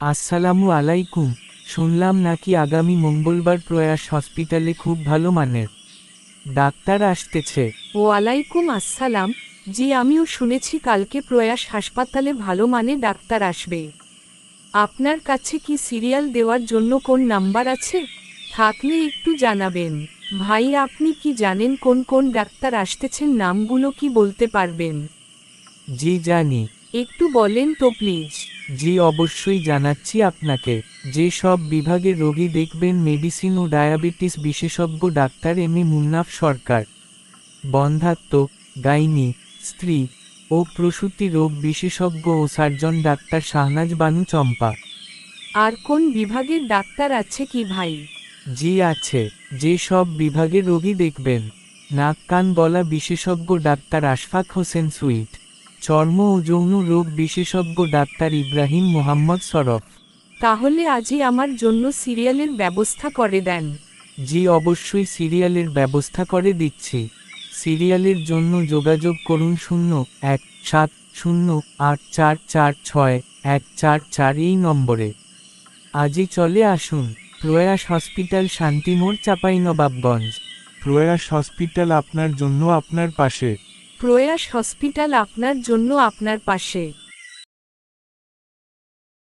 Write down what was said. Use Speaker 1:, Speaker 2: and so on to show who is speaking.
Speaker 1: আসসালামু আলাইকুম। শুনলাম নাকি আগামী মঙ্গলবার প্রয়াস হসপিটালে খুব ভালো মানের। ডাক্তার আসতেছে।
Speaker 2: ওয়ালাইকুম আসসালাম। জি আমিও শুনেছি কালকে প্রয়াস হাসপাতালে ভালো মানে ডাক্তার আসবে। আপনার কাছে কি সিরিয়াল দেওয়ার জন্য কোন নাম্বার আছে? থাকলে একটু জানাবেন। ভাই আপনি কি জানেন কোন কোন ডাক্তার আসতেছেন? নামগুলো কি বলতে পারবেন?
Speaker 1: জি জানি।
Speaker 2: একটু বলেন তো প্লিজ।
Speaker 1: জি অবশ্যই জানাচ্ছি আপনাকে যে সব বিভাগের রোগী দেখবেন মেডিসিন ও ডায়াবেটিস বিশেষজ্ঞ doctor M A Munnaf Sarkar. বন্ধাত্ম gynae স্ত্রী ও প্রসূতি রোগ বিশেষজ্ঞ ও সার্জন ডাক্তার শাহনাজ বানু চম্পা।
Speaker 2: আর কোন বিভাগের ডাক্তার আছে কি ভাই?
Speaker 1: জি আছে যে সব বিভাগের রোগী দেখবেন। নাক কান গলা বিশেষজ্ঞ ডাক্তার আশফাক হোসেন সুইট। চর্ম ও যৌন রোগ বিশেষজ্ঞ ডাক্তার ইব্রাহিম মোহাম্মদ সরফ।
Speaker 2: তাহলে আজই আমার জন্য সিরিয়ালের ব্যবস্থা করে দেন।
Speaker 1: জি অবশ্যই সিরিয়ালের ব্যবস্থা করে দিচ্ছি। সিরিয়ালের জন্য যোগাযোগ করুন শূন্য এক সাত শূন্য আট চার চার ছয় এক চার চার এই নম্বরে। আজই চলে আসুন প্রয়াস হসপিটাল শান্তিমোড় চাঁপাইনবাবগঞ্জ।
Speaker 3: প্রয়াস হসপিটাল আপনার জন্য আপনার পাশে।
Speaker 2: প্রয়াস হসপিটাল আপনার জন্য আপনার পাশে।